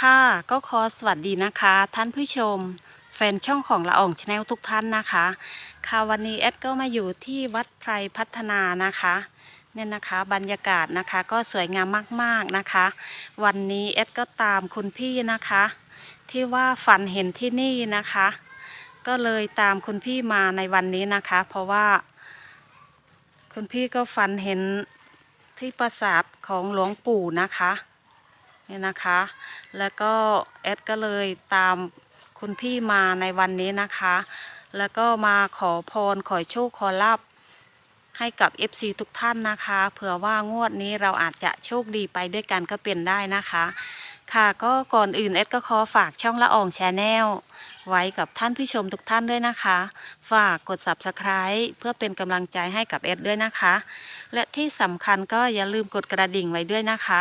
ค่ะ ก็ขอสวัสดีนะคะ ท่านผู้ชม แฟนช่องของละอองชาแนลทุกท่านนะคะ ค่ะวันนี้แอดก็มาอยู่ที่วัดไพรพัฒนานะคะเนี่ยนะคะบรรยากาศนะคะก็สวยงามมากๆนะคะ วันนี้แอดก็ตามคุณพี่นะคะ ที่ว่าฝันเห็นที่นี่นะคะ ก็เลยตามคุณพี่มาในวันนี้นะคะ เพราะว่า คุณพี่ก็ฝันเห็นที่ปราสาทของหลวงปู่นะคะ นี่ยนะคะ แล้วก็แอดก็เลยตามคุณพี่มาในวันนี้นะคะ แล้วก็มาขอพรขอโชคขอลาบให้กับ FC ทุกท่านนะคะ เผื่อว่างวดนี้เราอาจจะโชคดีไปด้วยกันก็เป็นได้นะคะ ค่ะก็ก่อนอื่นเอดก็ขอฝากช่องละอองแชนแนลไว้กับท่านผู้ชมทุกท่านด้วยนะคะ ฝากกด subscribe เพื่อเป็นกำลังใจให้กับเอดด้วยนะคะ และที่สำคัญก็อย่าลืมกดกระดิ่งไว้ด้วยนะคะ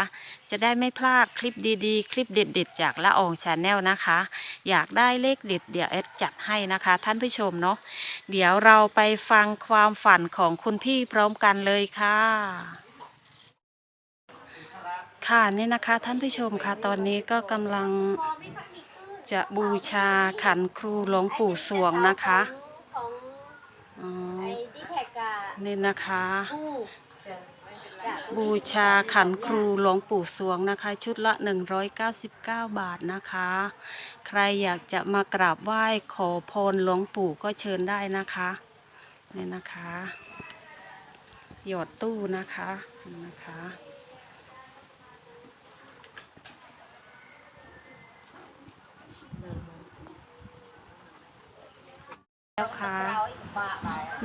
จะได้ไม่พลาดคลิปดีๆ คลิปเด็ดๆ จากละอองแชนแนลนะคะ อยากได้เลขเด็ดเดี๋ยวเอดจัดให้นะคะ ท่านผู้ชมเนาะเดี๋ยวเราไปฟังความฝันของคุณพี่พร้อมกันเลยค่ะ ค่ะนี่นะคะท่านผู้ชมค่ะตอนนี้ก็กำลังจะบูชาขันครูหลวงปู่สวงนะคะของอ๋อไอ้ดีแท็กกะนี่นะคะกู้จะบูชาขันครูหลวงปู่สวงนะคะ ชุดละ 199 บาทนะคะ ใครอยากจะมากราบไหว้ขอพรหลวงปู่ก็เชิญได้นะคะนี่นะคะ หยอดตู้นะคะนี่นะคะ แล้วค่ะ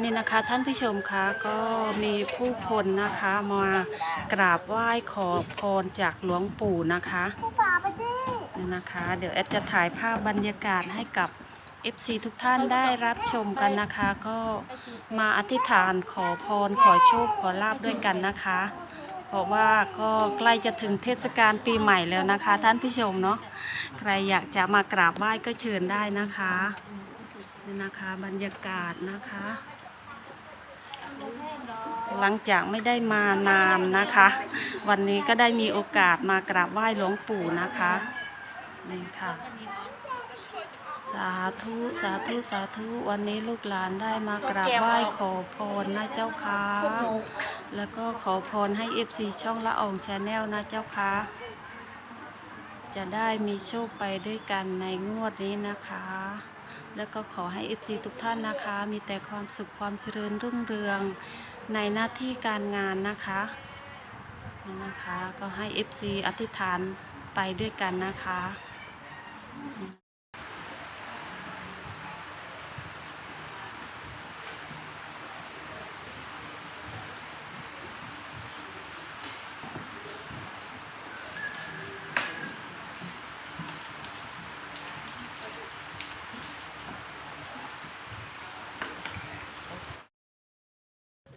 นี่นะคะท่านผู้ชมคะก็มีผู้คนนะคะมากราบไหว้ขอพรจากหลวงปู่นะคะผู้ป่าไปสินี่นะคะ เดี๋ยวแอดจะถ่ายภาพบรรยากาศให้กับ FC ทุกท่านได้รับชมกันนะคะ ก็มาอธิษฐานขอพรขอโชคขอลาบด้วยกันนะคะ เพราะว่าก็ใกล้จะถึงเทศกาลปีใหม่แล้วนะคะ ท่านผู้ชมเนาะใครอยากจะมากราบไหว้ก็เชิญได้นะคะ นี่นะคะบรรยากาศนะคะ หลังจากไม่ได้มานานนะคะ วันนี้ก็ได้มีโอกาสมากราบไหว้หลวงปู่นะคะนี่ค่ะสาธุสาธุสาธุวันนี้ลูกหลานได้มากราบไหว้ขอพรนะเจ้าค่ะแล้วก็ขอพรให้เอฟซีช่องละอองชาแนลนะเจ้าค่ะจะได้มีโชคไปด้วยกันในงวดนี้นะคะ แล้วก็ขอให้ FC ทุกท่านนะคะ มีแต่ความสุขความเจริญรุ่งเรืองในหน้าที่การงานนะคะนี่นะคะ ก็ให้ FC อธิษฐานไปด้วยกันนะคะ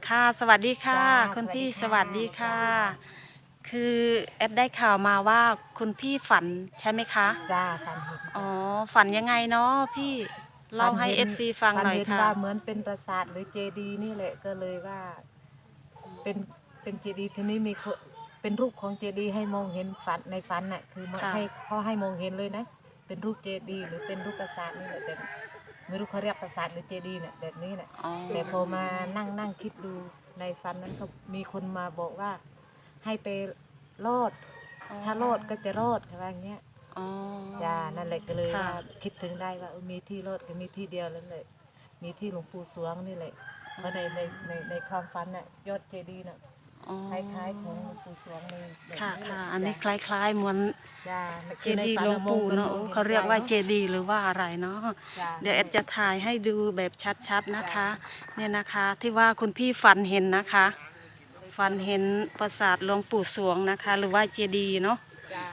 ค่ะ สวัสดีค่ะ จ้าคุณพี่สสวัวัสสดีดีค่ะ ค่ะ คือแอดได้ข่าวมาว่าคุณพี่ฝันใช่ไหมคะ จ้าฝันเห็นอ๋อ ฝันยังไงเนาะพี่ เล่าให้ฝัน FC ฟังหน่อยฝัเห็ค่ะ ว่าเหมือนเป็นปราสาทหรือเจดีย์นี่แหละก็เลยว่าเป็นเป็นเจดีย์ทีนี้มีคนเป็นรูปของเจดีย์ให้มองเห็นฝันในฝันน่ะคือมาค่ะ ให้เขาให้มองเห็นเลยนะ เป็นรูปเจดีย์หรือเป็นรูปปราสาทนี่แหละแต่ ไม่รู้เขาเรียกปราสาทหรือเจดีย์เนี่ยแบบนี้แหละอ๋อแต่พอมานั่งนั่งคิดดูในฝันนั้นก็มีคนมาบอกว่า ให้ไปรอด ถ้ารอดก็จะรอดค่ะว่าอย่างเงี้ยอ๋อ จ้านั่นแหละก็เลยค่ะ ว่าคิดถึงได้ว่าเออมีที่รถก็มีที่เดียวแล้วเลยมีที่หลวงปู่สวงนี่แหละเพราะในในในในความฝันน่ะยอดเจดีย์น่ะ อ๋อคล้ายๆของหลวงปู่สวงเลยแบบค่ะแหลค่ะ อันนี้คล้ายๆเหมือนจ้าเจดีย์หลวงปู่เนาะโอ้เขาเรียกว่าเจดีย์หรือว่าอะไรเนาะ จ้าเดี๋ยวแอดจะถ่ายให้ดูแบบชัดๆนะคะ เนี่ยนะคะที่ว่าคุณพี่ฝันเห็นนะคะ ฝันเห็นปราสาทหลวงปู่สวงนะคะ หรือว่าเจดีย์เนาะจ้า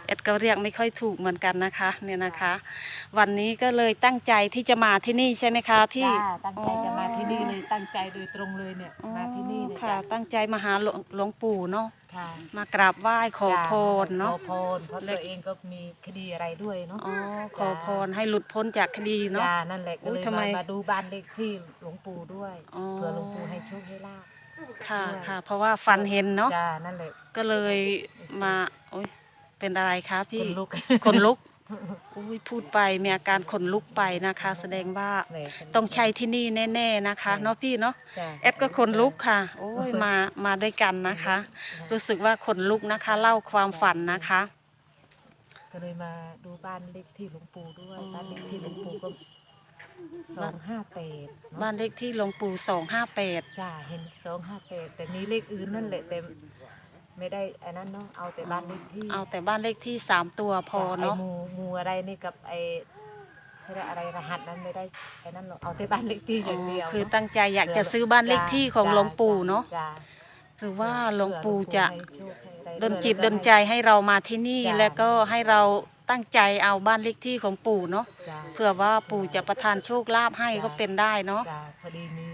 แอดก็เรียกไม่ค่อยถูกเหมือนกันนะคะ เนี่ยนะคะ วันนี้ก็เลยตั้งใจที่จะมาที่นี่ใช่ไหมคะพี่ จ้าตั้งใจจะมาที่นี่เลยตั้งใจโดยตรงเลยเนี่ยอ๋อมาที่นี่เนี่ยค่ะ จ้าตั้งใจมาหาหลวงหลวงปู่เนาะค่ะมากราบไหว้ขอจ้พรเนาะขอพรเพราะตัวเองก็มีคดีอะไรด้วยเนาะอ๋อขอพรให้หลุดพ้นจากคดีเนาะ จ้านั่นแหละก็อุ๊เลยยทำไม มามาดูบ้านเลขที่หลวงปู่ด้วยอ๋อเผื่อหลวงปู่ให้โชคให้ลาภค่ะด้วยค่ะ เพราะว่าฝันเห็นเนาะจ้านั่นแหละก็เลยมาโอ้ย เป็นอะไรคะคพี่นลุกคนลุกอุ้ยพูดไปมีอาการขนลุกไปนะคะ แสดงว่าแหม่ต้องใช้ที่นี่แน่ๆนะคะเนาะพี่เนาะจ้ะแอดก็ขนลุกค่ะ โอ้ยมามาด้วยกันนะคะ รู้สึกว่าขนลุกนะคะ เล่าความฝันนะคะก็เลยมาดูบ้านเลขที่หลวงปู่ด้วยอ๋อบ้านเลขที่หลวงปู่ก็สองห้าแปดบ้านเลขที่หลวงปู่สองห้าแปดจ้าเห็นสองห้าแปดแต่มีเลขอื่นนั่นแหละแต่ ไม่ได้อันนั้นเนาะเอาแต่บ้านเลขที่เอาแต่บ้านเลขที่สามตัวพอเนาะไอ้หมูหมูอะไรนี่กับไอ้เขาเรียกอะไรรหัสนั้นไม่ได้ไอ้นั่นหรอกเอาแต่บ้านเลขที่อย่างเดียวคือเนาะตั้งใจอยากจะซื้อบ้านเลขที่ของหลวงปู่เนาะจ้าหรือว่าหลวงปู่จะให้โชคให้อะไรดนจิตแล้วก็ดนใจให้เรามาที่นี่จ้ะแล้วก็ให้เราตั้งใจเอาบ้านเลขที่ของปู่เนาะจ้าเผื่อว่าปู่จะประทานโชคลาภให้จ้ะก็เป็นได้เนาะจ้าพอดีมีอั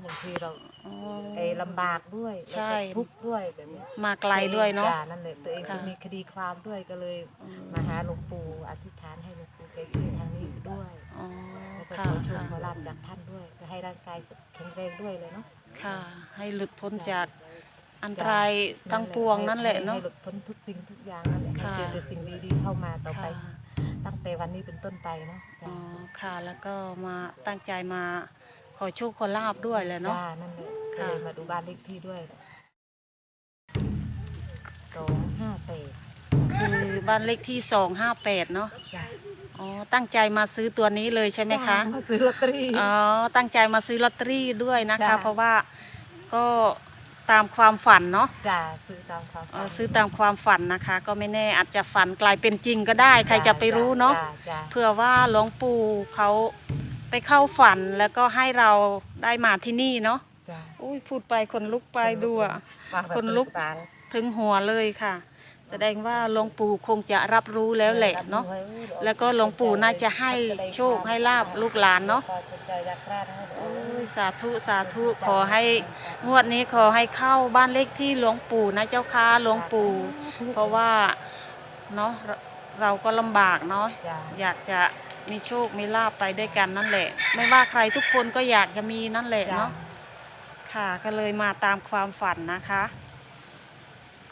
นนี้เนาะบางทีเราอ๋อ ไอ้ลำบากด้วยใช่แล้วก็ทุกข์ด้วยแบบนี้มาไกลด้วยเนาะ จ้านั่นแหละตัวเองก็ค่ะ มีคดีความด้วยก็เลย อืมมาหาหลวงปู่อธิษฐานให้หลวงปู่แกช่วยทางนี้ด้วยอ๋อแล้วก็ค่ะขอโชคค่ะขอลาบจากท่านด้วยก็ให้ร่างกายแข็งแรงด้วยเลยเนาะค่ะ ให้หลุดพ้นจากอันตรายทั้งปวงนั่นแหละเนาะ ให้หลุดพ้นทุกสิ่งทุกอย่างนั่นแหละให้ค่ะ เจอแต่สิ่งดีๆเข้ามาต่อไป ค่ะตั้งแต่วันนี้เป็นต้นไปเนาะอ๋จ้าอค่ะ แล้วก็มาตั้งใจมาข อโชคขอลาบด้วยแหละเนาะจ้านั่นแหละก็ค่ะเลยมาดูบ้านเลขที่ด้วยสองห้าแปดคือบ้านเลขที่สองห้าแปดเนาะจ้าอ๋อตั้งใจมาซื้อตัวนี้เลยใช่ไหมคะจ้ามาซื้อลอตเตอรี่ อ๋อตั้งใจมาซื้อลอตเตอรี่ด้วยนะคะ จ้ะ เพราะว่าก็ตามความฝันเนาะจ้าซื้อตามความเอ่ฝัอนซื้อตามความฝันนะคะ ก็ไม่แน่อาจจะฝันกลายเป็นจริงก็ได้ ใครจะไปรู้เนาะ จ้จ้า เผื่อว่าหลวงปู่เขา ไปเข้าฝันแล้วก็ให้เราได้มาที่นี่เนาะจ้าอุ้ยพูดไปคนลุกไปดูอะวางแบบคนลุก ตาลถึงหัวเลยค่ะ แสดงว่าหลวงปู่คงจะรับรู้แล้วแหละเนาะ แล้วก็หลวงปู่น่าจะให้โชคให้ลาบลูกหลานเนาะโอ้ยสาธุสาธุขอให้งวดนี้ขอให้เข้าบ้านเลขที่หลวงปู่นะเจ้าค่ะหลวงปู่ เพราะว่าเนาะ เราเราก็ลำบากเนาะจ้าอยากจะมีโชคมีลาบไปด้วยกันนั่นแหละ ไม่ว่าใครทุกคนก็อยากจะมีนั่นแหละเนาะ ค่ะก็เลยมาตามความฝันนะคะ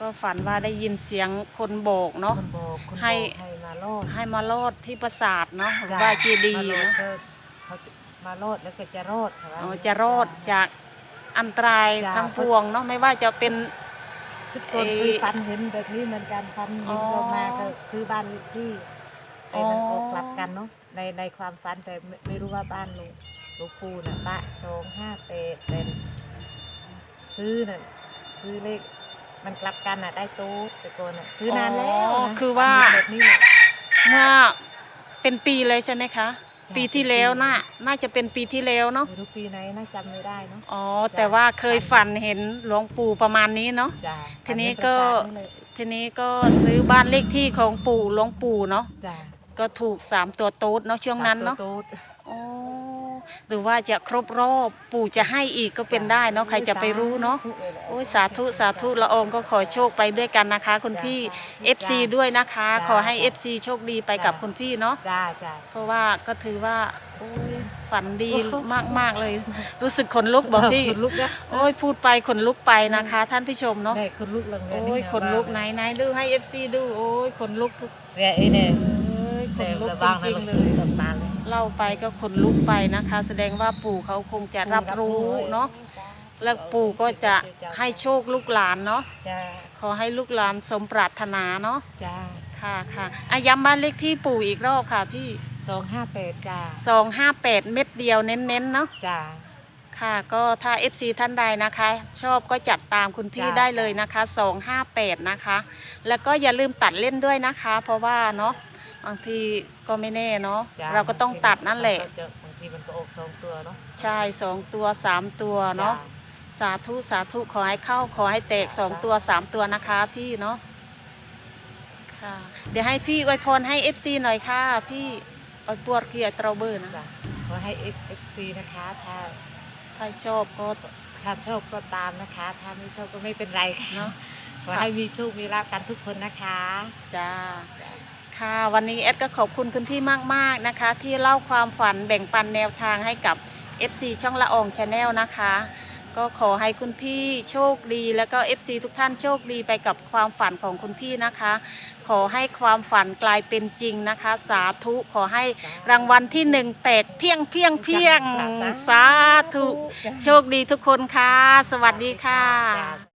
ก็ฝันว่าได้ยินเสียงคนโบกเนาะคนบอกคนให้บอกให้มาโลดให้มาโลดที่ปราสาทเนาะหรือจ้ะว่าเจดีย์มาโลดเนาะก็เขาจะมาโลดแล้วก็จะรอดค่อ๋อจะรอดจากอันตรายจ้ะทั้งปวงเนาะไม่ว่าจะเป็น ทุกคนเอ่อเคยฟันเห็นแบบนี้เหมือนกันฟันอ๋เห็อนเรามาก็ซื้อบ้านเลขที่แต่มันอ๋อออกกลับกันเนาะในในความฝันแต่ไม่ไม่รู้ว่าบ้านหลวงหลวงปู่น่ะบ้านสองห้าแปดเป็นซื้อน่ะซื้อเลขมันกลับกันน่ะได้โต๊ะแต่ก่อนน่ะซื้อนานแล้วอ๋อนะคือว่าฝันแบบนี้แหละเมื่อเป็นปีเลยใช่ไหมคะจ้ะ ปีที่แล้วน่ะน่าจะเป็นปีที่แล้วเนาะไม่รู้ปีไหนน่าจำไม่ได้เนาะอ๋อจ้ะแต่ว่าเคยฝันเห็นหลวงปู่ประมาณนี้เนาะ จ้ะทีนี้ฝัก็เห็ปราสาทนี่เลยทีนี้ก็ซื้อบ้านเลขที่ของปู่หลวงปู่เนาะจ้ะก็ถูกสามตัวโต๊ดเนาะช่วงนั้นเนาะสมตัวโต๊ดอ๋อ หรือว่าจะครบรอบปู่จะให้อีกก็เป็นได้เนาะใครจะไปรู้เนาะโอ้ยสาธุสาธุละอองก็ขอโชคไปด้วยกันนะคะ คุณพี่ FC ด้วยนะคะ ขอให้ FC โชคดีไปกับคุณพี่เนาะจ้าจ้าเพราะว่าก็ถือว่าโอ้ยฝันดีมากๆเลย รู้สึกขนลุกบอกพี่คนลุกนะโอ้ยพูดไปขนลุกไปนะคะ ท่านผู้ชมเนาะได้คนลุกเลยโอ้ยขนลุกไหนไหนดูให้ FC ดูโอ้ยขนลุกทุกเนี่ยไอ้เนี่ยเอ้ยขแต่นลุกระจวังนะริงลงๆเลทุนยกับตา เลยเล่าไปก็ขนลุกไปนะคะ แสดงว่าปู่เขาคงจะรับรู้เนาะแล้วปู่ก็จะให้โชคลูกหลานเนาะจ้าขอให้ลูกหลานสมปรารถนาเนาะจ้าค่ะค่ะอาย้ำบ้านเลขที่ปู่อีกรอบค่ะพี่สองห้าแปดจ้าสองห้าแปดเม็ดเดียวเน้นๆเนาะจ้า ค่ะก็ถ้า FC ท่านใดนะคะ ชอบก็จัดตามคุณพี่จ้ะ ได้เลยนะคะสองห้าแปดนะคะ แล้วก็อย่าลืมตัดเล่นด้วยนะคะ เพราะว่าเนาะบางทีก็ไม่แน่เนาะจ้เราก็ต้องตัดนั่นแหละ มัก็จบางทีมันก็ออกสองตัวเนาะใช่สองตัวสามตัวเนาะ จ้สาธุสาธุขอให้เข้าขอให้แตกสองตัวสามตัวนะคะพี่เนาะค่ะ เดี๋ยวให้พี่อวยพรให้ FC หน่อยค่ะ พี่อวยปวดเกียร์ตรเบอร์นะ จ้าขอให้ F F C นะคะ ถ้า ถ้าชอบก็ถ้าชอบก็ตามนะคะ ถ้าไม่ชอบก็ไม่เป็นไรค่ะเนาะขอให้มีโชคมีลาภกันทุกคนนะคะจ้าค่ะวันนี้แอดก็ขอบคุณคุณพี่มากๆนะคะ ที่เล่าความฝันแบ่งปันแนวทางให้กับ FC ช่องละอองชาแนลนะคะ ก็ขอให้คุณพี่โชคดี แล้วก็ FC ทุกท่านโชคดีไปกับความฝันของคุณพี่นะคะข อให้ความฝันกลายเป็นจริงนะคะ สาธุขอให้รางวัลที่หนึ่งแตกเพียงเพียงเพียงจ้ะสาธุ โชคดีทุกคนค่ะ สวัสดีค่ะจ้ะ